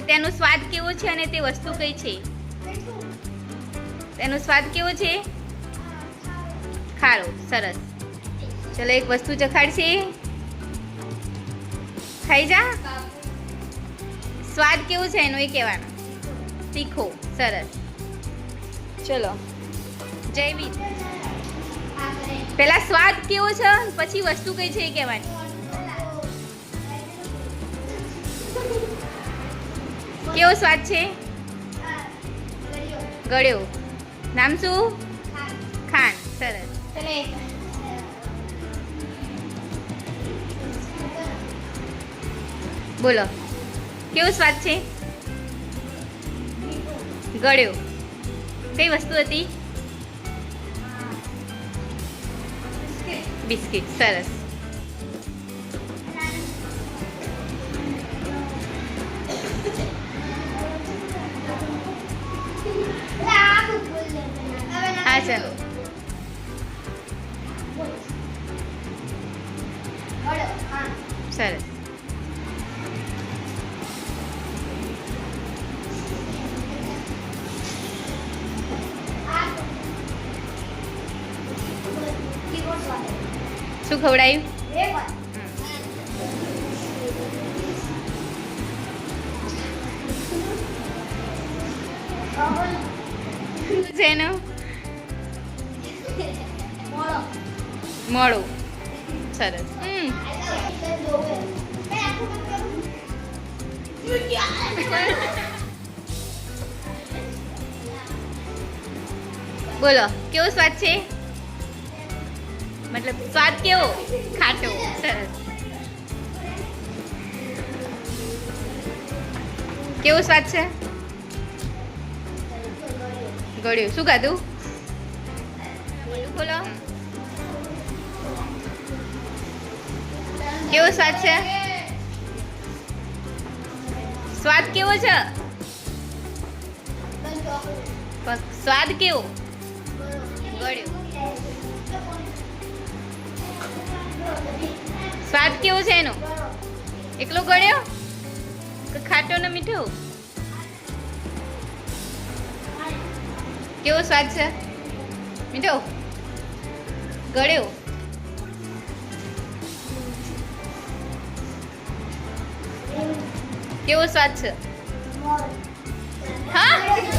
તેનો સ્વાદ કેવો છે અને તે વસ્તુ કઈ છે? તેનો સ્વાદ કેવો છે? ખારો, સરસ. ચલો એક વસ્તુ ચખાડશે ખાઈ જા. સ્વાદ કેવો છે એનો એ કહેવાનો. તીખો, સરસ. ચલો. જયવી પેલા સ્વાદ કેવો છે? પછી વસ્તુ કઈ છે એ કહેવાની. કેવો સ્વાદ છે? ગળ્યો. નામ શું? ખાન સરસ. બોલો. કેવો સ્વાદ છે? ગળ્યો. કઈ વસ્તુ હતી? બિસ્કિટ. સરસ. હા ચાલો સરસ શું ખવડાયું શું મોડું સરસ. બોલો કેવો સ્વાદ છે? મતલબ સ્વાદ કેવો? ખાટો. સરસ. કેવો સ્વાદ છે? ગળ્યું. શું ખાધું? મોઢું કેવો સ્વાદ છે? સ્વાદ કેવો છે? સ્વાદ કેવો? ગળ્યું. સ્વાદ કેવો છે એનો? એકલો ગળ્યો? કે ખાટો ને મીઠો? કેવો સ્વાદ છે? મીઠો? ગળ્યો. કેવો સ્વાદ છે? હા?